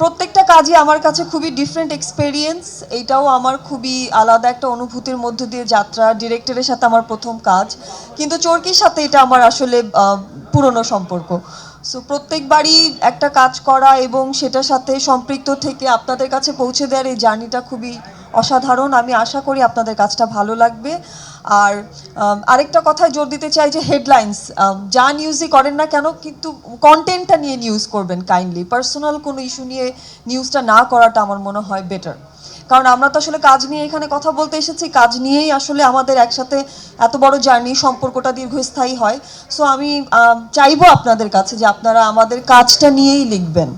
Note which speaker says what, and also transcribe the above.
Speaker 1: প্রত্যেকটা কাজই আমার কাছে খুবই ডিফারেন্ট এক্সপেরিয়েন্স এইটাও আমার খুবই আলাদা একটা অনুভূতির মধ্য দিয়ে যাত্রা ডিরেক্টরের সাথে আমার প্রথম কাজ। কিন্তু চরকির সাথে এটা আমার আসলে পুরনো সম্পর্ক। সো প্রত্যেকবারই একটা কাজ করা এবং সেটার সাথে সম্পৃক্ত থেকে আপনাদের কাছে পৌঁছে দেওয়ার এই জার্নিটা খুবই অসাধারণ। আমি আশা করি আপনাদের কাজটা ভালো লাগবে। আর আরেকটা কথায় জোর দিতে চাই যে হেডলাইন্স যা নিউজই করেন না কেন, কিন্তু কন্টেন্টটা নিয়ে নিউজ করবেন কাইন্ডলি পার্সোনাল কোনো ইস্যু নিয়ে নিউজটা না করাটা আমার মনে হয় বেটার কারণ আমরা তো আসলে কাজ নিয়ে এখানে কথা বলতে এসেছি, কাজ নিয়েই আসলে আমাদের একসাথে এত বড় জার্নি সম্পর্কটা দীর্ঘস্থায়ী হয়। সো আমি, চাইব আপনাদের কাছে যে আপনারা আমাদের কাজটা নিয়েই লিখবেন।